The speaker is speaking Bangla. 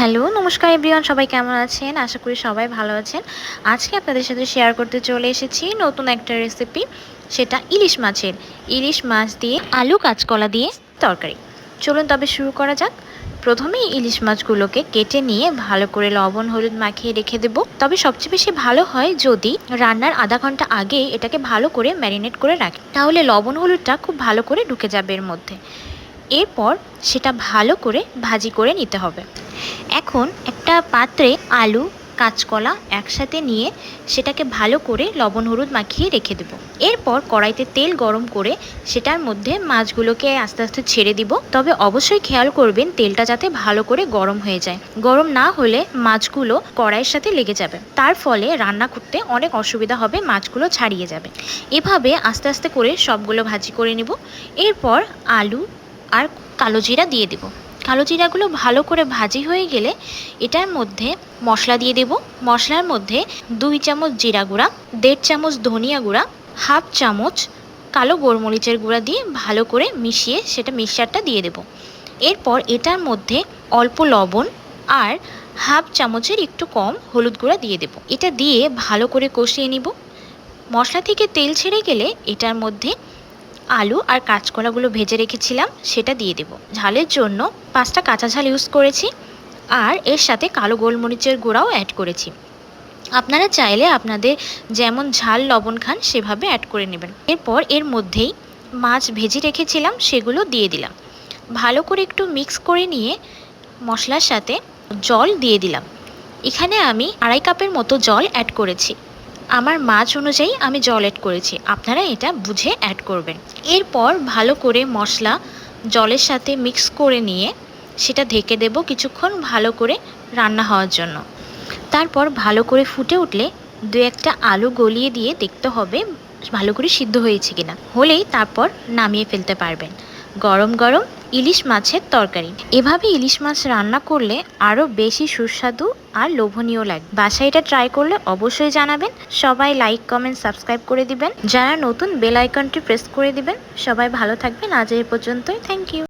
হ্যালো, নমস্কার এভরিওয়ান, সবাই কেমন আছেন? আশা করি সবাই ভালো আছেন। আজকে আপনাদের সাথে শেয়ার করতে চলে এসেছি নতুন একটা রেসিপি সেটা ইলিশ মাছের। ইলিশ মাছ দিয়ে আলু কাঁচকলা দিয়ে তরকারি। চলুন তবে শুরু করা যাক। প্রথমেই ইলিশ মাছগুলোকে কেটে নিয়ে ভালো করে লবণ, হলুদ মাখিয়ে রেখে দেব। তবে সবচেয়ে বেশি ভালো হয় যদি রান্নার আধা ঘণ্টা আগে এটাকে ভালো করে ম্যারিনেট করে রাখি। তাহলে লবণ, হলুদটা খুব ভালো করে ঢুকে যাবে এর মধ্যে। এরপর সেটা ভালো করে ভাজি করে নিতে হবে। এখন একটা পাত্রে আলু, কাঁচকলা একসাথে নিয়ে সেটাকে ভালো করে লবণ হলুদ মাখিয়ে রেখে দেবো। এরপর কড়াইতে তেল গরম করে সেটার মধ্যে মাছগুলোকে আস্তে আস্তে ছেড়ে দিব। তবে অবশ্যই খেয়াল করবেন তেলটা যাতে ভালো করে গরম হয়ে যায়। গরম না হলে মাছগুলো কড়াইয়ের সাথে লেগে যাবে। তার ফলে রান্না করতে অনেক অসুবিধা হবে, মাছগুলো ছাড়িয়ে যাবে। এভাবে আস্তে আস্তে করে সবগুলো ভাজি করে নিব। এরপর আলু আর কালো জিরা দিয়ে দেবো। কালো জিরাগুলো ভালো করে ভাজি হয়ে গেলে এটার মধ্যে মশলা দিয়ে দেব। মশলার মধ্যে দুই চামচ জিরা গুঁড়া, দেড় চামচ ধনিয়া গুঁড়া, হাফ চামচ কালো গোলমরিচের গুঁড়া দিয়ে ভালো করে মিশিয়ে সেটা মিক্সচারটা দিয়ে দেব। এরপর এটার মধ্যে অল্প লবণ আর হাফ চামচের একটু কম হলুদ গুঁড়া দিয়ে দেব। এটা দিয়ে ভালো করে কষিয়ে নিব। মশলা থেকে তেল ছেড়ে গেলে এটার মধ্যে আলু আর কাঁচকলাগুলো ভেজে রেখেছিলাম, সেটা দিয়ে দেব। ঝালের জন্য পাঁচটা কাঁচা ঝাল ইউজ করেছি আর এর সাথে কালো গোলমরিচের গুঁড়াও অ্যাড করেছি। আপনারা চাইলে আপনাদের যেমন ঝাল লবণ খান, সেভাবে অ্যাড করে নেবেন। এরপর এর মধ্যেই মাছ ভেজে রেখেছিলাম, সেগুলো দিয়ে দিলাম। ভালো করে একটু মিক্স করে নিয়ে মশলার সাথে জল দিয়ে দিলাম। এখানে আমি আড়াই কাপের মতো জল অ্যাড করেছি। আমার মাছ অনুযায়ী আমি জল অ্যাড করেছি। আপনারা এটা বুঝে অ্যাড করবেন। এরপর ভালো করে মশলা জলের সাথে মিক্স করে নিয়ে সেটা ঢেকে দেব কিছুক্ষণ ভালো করে রান্না হওয়ার জন্য। তারপর ভালো করে ফুটে উঠলে দু একটা আলু গলিয়ে দিয়ে দেখতে হবে ভালো করে সিদ্ধ হয়েছে কিনা। হলেই তারপর নামিয়ে ফেলতে পারবেন। গরম গরম ইলিশ মাছের তরকারি। এভাবে ইলিশ মাছ রান্না করলে আরও বেশি সুস্বাদু আর লোভনীয় লাগে। বাসায় এটা ট্রাই করলে অবশ্যই জানাবেন। সবাই লাইক কমেন্ট সাবস্ক্রাইব করে দিবেন। যারা নতুন বেল আইকনটি প্রেস করে দিবেন। সবাই ভালো থাকবেন। আজ এই পর্যন্তই। Thank you